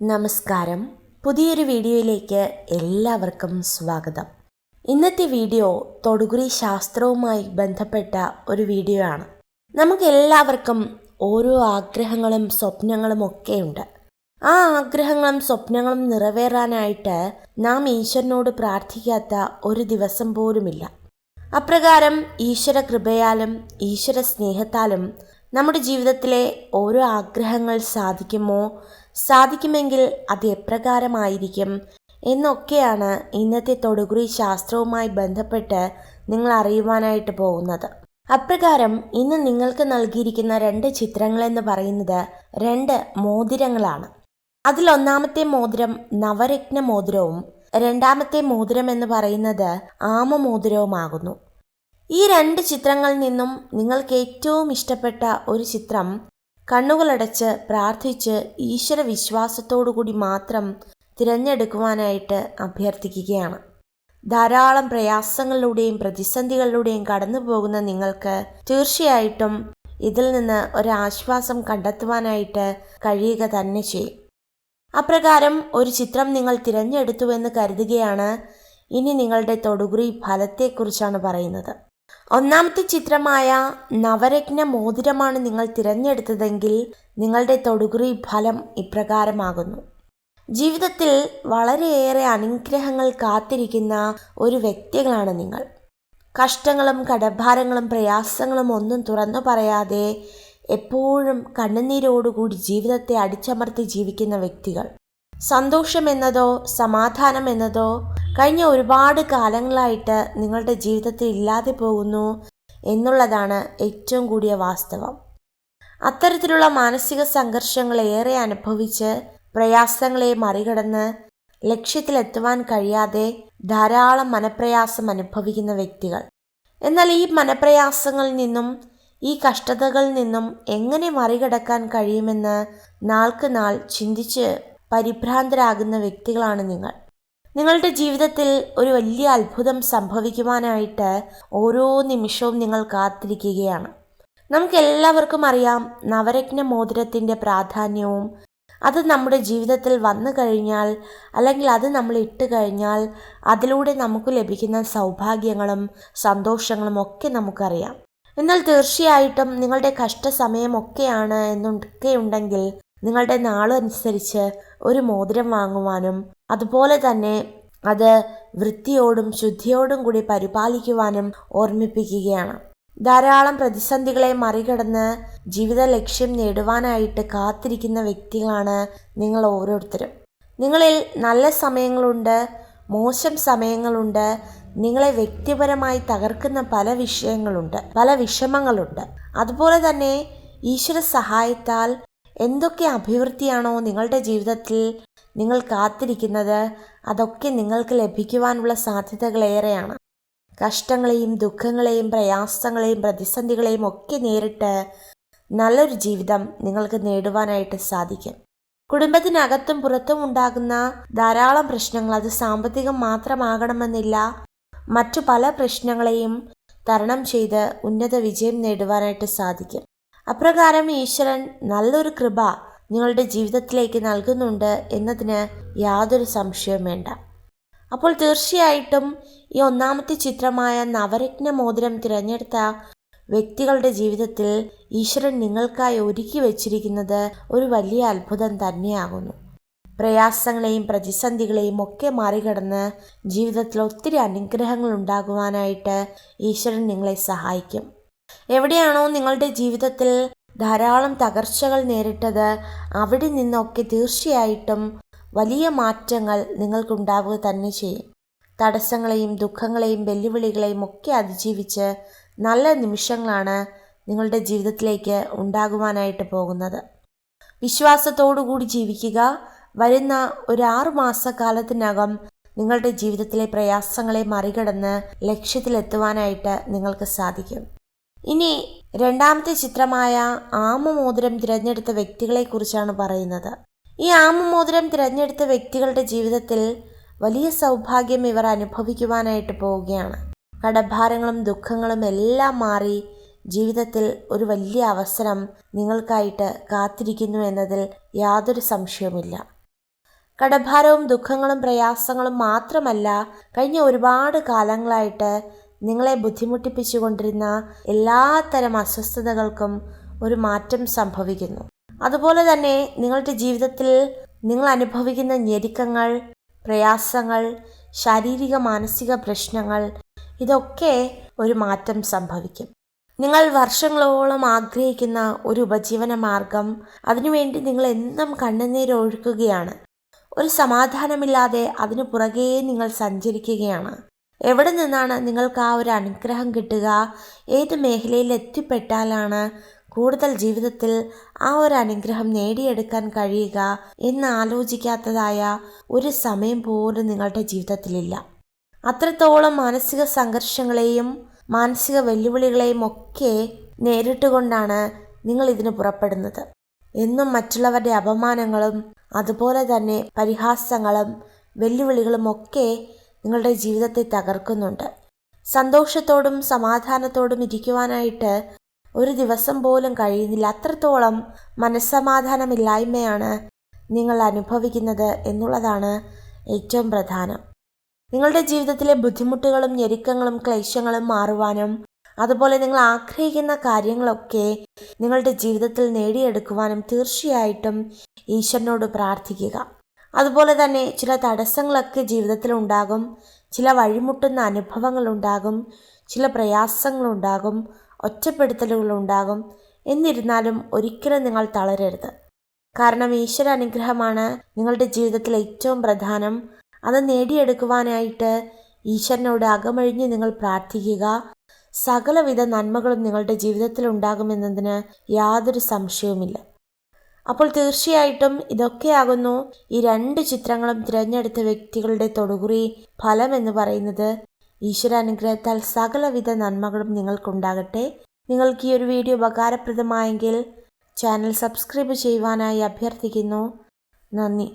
നമസ്കാരം. പുതിയൊരു വീഡിയോയിലേക്ക് എല്ലാവർക്കും സ്വാഗതം. ഇന്നത്തെ വീഡിയോ തൊടുകുറി ശാസ്ത്രവുമായി ബന്ധപ്പെട്ട ഒരു വീഡിയോ ആണ്. നമുക്ക് എല്ലാവർക്കും ഓരോ ആഗ്രഹങ്ങളും സ്വപ്നങ്ങളും ഒക്കെയുണ്ട് ആ ആഗ്രഹങ്ങളും സ്വപ്നങ്ങളും നിറവേറാനായിട്ട് നാം ഈശ്വരനോട് പ്രാർത്ഥിക്കാത്ത ഒരു ദിവസം പോലുമില്ല. അപ്രകാരം ഈശ്വര കൃപയാലും ഈശ്വര സ്നേഹത്താലും നമ്മുടെ ജീവിതത്തിലെ ഓരോ ആഗ്രഹങ്ങൾ സാധിക്കുമോ സാധിക്കുമെങ്കിൽ അത് എപ്രകാരമായിരിക്കും എന്നൊക്കെയാണ് ഇന്നത്തെ തൊടുകുറി ശാസ്ത്രവുമായി ബന്ധപ്പെട്ട് നിങ്ങൾ അറിയുവാനായിട്ട് പോകുന്നത്. അപ്രകാരം ഇന്ന് നിങ്ങൾക്ക് നൽകിയിരിക്കുന്ന രണ്ട് ചിത്രങ്ങളെന്ന് പറയുന്നത് രണ്ട് മോതിരങ്ങളാണ്. അതിലൊന്നാമത്തെ മോതിരം നവരത്ന മോതിരവും രണ്ടാമത്തെ മോതിരം എന്ന് പറയുന്നത് ആമമോതിരവുമാകുന്നു. ഈ രണ്ട് ചിത്രങ്ങളിൽ നിന്നും നിങ്ങൾക്ക് ഏറ്റവും ഇഷ്ടപ്പെട്ട ഒരു ചിത്രം കണ്ണുകളടച്ച് പ്രാർത്ഥിച്ച് ഈശ്വര വിശ്വാസത്തോടുകൂടി മാത്രം തിരഞ്ഞെടുക്കുവാനായിട്ട് അഭ്യർത്ഥിക്കുകയാണ്. ധാരാളം പ്രയാസങ്ങളിലൂടെയും പ്രതിസന്ധികളിലൂടെയും കടന്നു പോകുന്ന നിങ്ങൾക്ക് തീർച്ചയായിട്ടും ഇതിൽ നിന്ന് ഒരാശ്വാസം കണ്ടെത്തുവാനായിട്ട് കഴിയുക തന്നെ ചെയ്യും. അപ്രകാരം ഒരു ചിത്രം നിങ്ങൾ തിരഞ്ഞെടുത്തുവെന്ന് കരുതുകയാണ് ഇനി നിങ്ങളുടെ തൊടുകുറി ഫലത്തെക്കുറിച്ചാണ് പറയുന്നത്. ഒന്നാമത്തെ ചിത്രമായ നവരത്ന മോതിരമാണ് നിങ്ങൾ തിരഞ്ഞെടുത്തതെങ്കിൽ നിങ്ങളുടെ തൊടുകുറി ഫലം ഇപ്രകാരമാകുന്നു. ജീവിതത്തിൽ വളരെയേറെ അനുഗ്രഹങ്ങൾ കാത്തിരിക്കുന്ന ഒരു വ്യക്തികളാണ് നിങ്ങൾ. കഷ്ടങ്ങളും കടഭാരങ്ങളും പ്രയാസങ്ങളും ഒന്നും തുറന്നു പറയാതെ എപ്പോഴും കണ്ണുനീരോടുകൂടി ജീവിതത്തെ അടിച്ചമർത്തി ജീവിക്കുന്ന വ്യക്തികൾ. സന്തോഷമെന്നതോ സമാധാനം എന്നതോ കഴിഞ്ഞ ഒരുപാട് കാലങ്ങളായിട്ട് നിങ്ങളുടെ ജീവിതത്തിൽ ഇല്ലാതെ പോകുന്നു എന്നുള്ളതാണ് ഏറ്റവും കൂടിയ വാസ്തവം. അത്തരത്തിലുള്ള മാനസിക സംഘർഷങ്ങൾ ഏറെ അനുഭവിച്ച് പ്രയാസങ്ങളെ മറികടന്ന് ലക്ഷ്യത്തിലെത്തുവാൻ കഴിയാതെ ധാരാളം മനപ്രയാസം അനുഭവിക്കുന്ന വ്യക്തികൾ. എന്നാൽ ഈ മനപ്രയാസങ്ങളിൽ നിന്നും ഈ കഷ്ടതകളിൽ നിന്നും എങ്ങനെ മറികടക്കാൻ കഴിയുമെന്ന് നാൾക്ക് നാൾ ചിന്തിച്ച് പരിഭ്രാന്തരാകുന്ന വ്യക്തികളാണ് നിങ്ങൾ. നിങ്ങളുടെ ജീവിതത്തിൽ ഒരു വലിയ അത്ഭുതം സംഭവിക്കുവാനായിട്ട് ഓരോ നിമിഷവും നിങ്ങൾ കാത്തിരിക്കുകയാണ്. നമുക്ക് എല്ലാവർക്കും അറിയാം നവരത്ന മോതിരത്തിന്റെ പ്രാധാന്യവും അത് നമ്മുടെ ജീവിതത്തിൽ വന്നു കഴിഞ്ഞാൽ അല്ലെങ്കിൽ അത് നമ്മൾ ഇട്ട് കഴിഞ്ഞാൽ അതിലൂടെ നമുക്ക് ലഭിക്കുന്ന സൗഭാഗ്യങ്ങളും സന്തോഷങ്ങളും ഒക്കെ നമുക്കറിയാം. എന്നാൽ തീർച്ചയായിട്ടും നിങ്ങളുടെ കഷ്ടസമയമൊക്കെയാണ് എന്നൊക്കെ ഉണ്ടെങ്കിൽ നിങ്ങളുടെ നാളനുസരിച്ച് ഒരു മോതിരം വാങ്ങുവാനും അതുപോലെ തന്നെ അത് വൃത്തിയോടും ശുദ്ധിയോടും കൂടി പരിപാലിക്കുവാനും ഓർമ്മിപ്പിക്കുകയാണ്. ധാരാളം പ്രതിസന്ധികളെ മറികടന്ന് ജീവിത ലക്ഷ്യം നേടുവാനായിട്ട് കാത്തിരിക്കുന്ന വ്യക്തികളാണ് നിങ്ങൾ ഓരോരുത്തരും. നിങ്ങളിൽ നല്ല സമയങ്ങളുണ്ട് മോശം സമയങ്ങളുണ്ട് നിങ്ങളെ വ്യക്തിപരമായി തകർക്കുന്ന പല വിഷയങ്ങളുണ്ട് പല വിഷമങ്ങളുണ്ട്. അതുപോലെ തന്നെ ഈശ്വര സഹായത്താൽ എന്തൊക്കെ അഭിവൃദ്ധിയാണോ നിങ്ങളുടെ ജീവിതത്തിൽ നിങ്ങൾ കാത്തിരിക്കുന്നത്? അതൊക്കെ നിങ്ങൾക്ക് ലഭിക്കുവാനുള്ള സാധ്യതകളേറെയാണ് കഷ്ടങ്ങളെയും ദുഃഖങ്ങളെയും പ്രയാസങ്ങളെയും പ്രതിസന്ധികളെയും ഒക്കെ നേരിട്ട് നല്ലൊരു ജീവിതം നിങ്ങൾക്ക് നേടുവാനായിട്ട് സാധിക്കും. കുടുംബത്തിനകത്തും പുറത്തും ഉണ്ടാകുന്ന ധാരാളം പ്രശ്നങ്ങൾ അത് സാമ്പത്തികം മാത്രമാകണമെന്നില്ല. മറ്റു പല പ്രശ്നങ്ങളെയും തരണം ചെയ്ത് ഉന്നത വിജയം നേടുവാനായിട്ട് സാധിക്കും. അപ്രകാരം ഈശ്വരൻ നല്ലൊരു കൃപ നിങ്ങളുടെ ജീവിതത്തിലേക്ക് നൽകുന്നുണ്ട് എന്നതിന് യാതൊരു സംശയവും വേണ്ട. അപ്പോൾ തീർച്ചയായിട്ടും ഈ ഒന്നാമത്തെ ചിത്രമായ നവരത്ന മോതിരം തിരഞ്ഞെടുത്ത വ്യക്തികളുടെ ജീവിതത്തിൽ ഈശ്വരൻ നിങ്ങൾക്കായി ഒരുക്കി വച്ചിരിക്കുന്നത് ഒരു വലിയ അത്ഭുതം തന്നെയാകുന്നു. പ്രയാസങ്ങളെയും പ്രതിസന്ധികളെയും ഒക്കെ മറികടന്ന് ജീവിതത്തിൽ ഒത്തിരി അനുഗ്രഹങ്ങൾ ഉണ്ടാകുവാനായിട്ട് ഈശ്വരൻ നിങ്ങളെ സഹായിക്കും. എവിടെയാണോ നിങ്ങളുടെ ജീവിതത്തിൽ ധാരാളം തകർച്ചകൾ നേരിട്ടത് അവിടെ നിന്നൊക്കെ തീർച്ചയായിട്ടും വലിയ മാറ്റങ്ങൾ നിങ്ങൾക്കുണ്ടാവുക തന്നെ ചെയ്യും. തടസ്സങ്ങളെയും ദുഃഖങ്ങളെയും വെല്ലുവിളികളെയും ഒക്കെ അതിജീവിച്ച് നല്ല നിമിഷങ്ങളാണ് നിങ്ങളുടെ ജീവിതത്തിലേക്ക് ഉണ്ടാകുവാനായിട്ട് പോകുന്നത്. വിശ്വാസത്തോടുകൂടി ജീവിക്കുക വരുന്ന ഒരു ആറു മാസക്കാലത്തിനകം നിങ്ങളുടെ ജീവിതത്തിലെ പ്രയാസങ്ങളെ മറികടന്ന് ലക്ഷ്യത്തിലെത്തുവാനായിട്ട് നിങ്ങൾക്ക് സാധിക്കും. ഇനി രണ്ടാമത്തെ ചിത്രമായ ആമമോതിരം തിരഞ്ഞെടുത്ത വ്യക്തികളെക്കുറിച്ചാണ് പറയുന്നത്. ഈ ആമമോതിരം തിരഞ്ഞെടുത്ത വ്യക്തികളുടെ ജീവിതത്തിൽ വലിയ സൗഭാഗ്യം ഇവർ അനുഭവിക്കുവാനായിട്ട് പോവുകയാണ്. കടഭാരങ്ങളും ദുഃഖങ്ങളും എല്ലാം മാറി ജീവിതത്തിൽ ഒരു വലിയ അവസരം നിങ്ങൾക്കായിട്ട് കാത്തിരിക്കുന്നു എന്നതിൽ യാതൊരു സംശയവുമില്ല. കടഭാരവും ദുഃഖങ്ങളും പ്രയാസങ്ങളും മാത്രമല്ല കഴിഞ്ഞ ഒരുപാട് കാലങ്ങളായിട്ട് നിങ്ങളെ ബുദ്ധിമുട്ടിപ്പിച്ചുകൊണ്ടിരുന്ന എല്ലാത്തരം അസ്വസ്ഥതകൾക്കും ഒരു മാറ്റം സംഭവിക്കുന്നു. അതുപോലെ തന്നെ നിങ്ങളുടെ ജീവിതത്തിൽ നിങ്ങൾ അനുഭവിക്കുന്ന ഞെരുക്കങ്ങൾ പ്രയാസങ്ങൾ ശാരീരിക മാനസിക പ്രശ്നങ്ങൾ ഇതൊക്കെ ഒരു മാറ്റം സംഭവിക്കും. നിങ്ങൾ വർഷങ്ങളോളം ആഗ്രഹിക്കുന്ന ഒരു ഉപജീവന മാർഗം അതിനുവേണ്ടി നിങ്ങൾ എന്നും കണ്ണുനീരൊഴുക്കുകയാണ് ഒരു സമാധാനമില്ലാതെ അതിനു പുറകെ നിങ്ങൾ സഞ്ചരിക്കുകയാണ്. എവിടെ നിന്നാണ് നിങ്ങൾക്ക് ആ ഒരു അനുഗ്രഹം കിട്ടുക? ഏത് മേഖലയിൽ എത്തിപ്പെട്ടാലാണ് കൂടുതൽ ജീവിതത്തിൽ ആ ഒരു അനുഗ്രഹം നേടിയെടുക്കാൻ കഴിയുക എന്ന് ആലോചിക്കാത്തതായ ഒരു സമയം പോലും നിങ്ങളുടെ ജീവിതത്തിലില്ല. അത്രത്തോളം മാനസിക സംഘർഷങ്ങളെയും മാനസിക വെല്ലുവിളികളെയും ഒക്കെ നേരിട്ടുകൊണ്ടാണ് നിങ്ങൾ ഇതിന് പുറപ്പെടുന്നത്. എന്നും മറ്റുള്ളവരുടെ അപമാനങ്ങളും അതുപോലെ തന്നെ പരിഹാസങ്ങളും വെല്ലുവിളികളും ഒക്കെ നിങ്ങളുടെ ജീവിതത്തെ തകർക്കുന്നുണ്ട്. സന്തോഷത്തോടും സമാധാനത്തോടും ഇരിക്കുവാനായിട്ട് ഒരു ദിവസം പോലും കഴിയുന്നില്ല. അത്രത്തോളം മനസ്സമാധാനമില്ലായ്മയാണ് നിങ്ങൾ അനുഭവിക്കുന്നത് എന്നുള്ളതാണ് ഏറ്റവും പ്രധാനം. നിങ്ങളുടെ ജീവിതത്തിലെ ബുദ്ധിമുട്ടുകളും ഞെരുക്കങ്ങളും ക്ലേശങ്ങളും മാറുവാനും അതുപോലെ നിങ്ങൾ ആഗ്രഹിക്കുന്ന കാര്യങ്ങളൊക്കെ നിങ്ങളുടെ ജീവിതത്തിൽ നേടിയെടുക്കുവാനും തീർച്ചയായിട്ടും ഈശ്വരനോട് പ്രാർത്ഥിക്കുക. അതുപോലെ തന്നെ ചില തടസ്സങ്ങളൊക്കെ ജീവിതത്തിൽ ഉണ്ടാകും ചില വഴിമുട്ടുന്ന അനുഭവങ്ങളുണ്ടാകും. ചില പ്രയാസങ്ങളുണ്ടാകും. ഒറ്റപ്പെടുത്തലുകളുണ്ടാകും. എന്നിരുന്നാലും ഒരിക്കലും നിങ്ങൾ തളരരുത്. കാരണം ഈശ്വര അനുഗ്രഹമാണ് നിങ്ങളുടെ ജീവിതത്തിൽ ഏറ്റവും പ്രധാനം. അത് നേടിയെടുക്കുവാനായിട്ട് ഈശ്വരനോട് അകമഴിഞ്ഞ് നിങ്ങൾ പ്രാർത്ഥിക്കുക. സകലവിധ നന്മകളും നിങ്ങളുടെ ജീവിതത്തിൽ ഉണ്ടാകുമെന്നതിന് യാതൊരു സംശയവുമില്ല. അപ്പോൾ തീർച്ചയായിട്ടും ഇതൊക്കെയാകുന്നു ഈ രണ്ട് ചിത്രങ്ങളും തിരഞ്ഞെടുത്ത വ്യക്തികളുടെ തൊടുകുറി ഫലം എന്ന് പറയുന്നത്. ഈശ്വരാനുഗ്രഹത്താൽ സകലവിധ നന്മകളും നിങ്ങൾക്കുണ്ടാകട്ടെ. നിങ്ങൾക്ക് ഈ ഒരു വീഡിയോ ഉപകാരപ്രദമായെങ്കിൽ ചാനൽ സബ്സ്ക്രൈബ് ചെയ്യുവാനായി അഭ്യർത്ഥിക്കുന്നു. നന്ദി.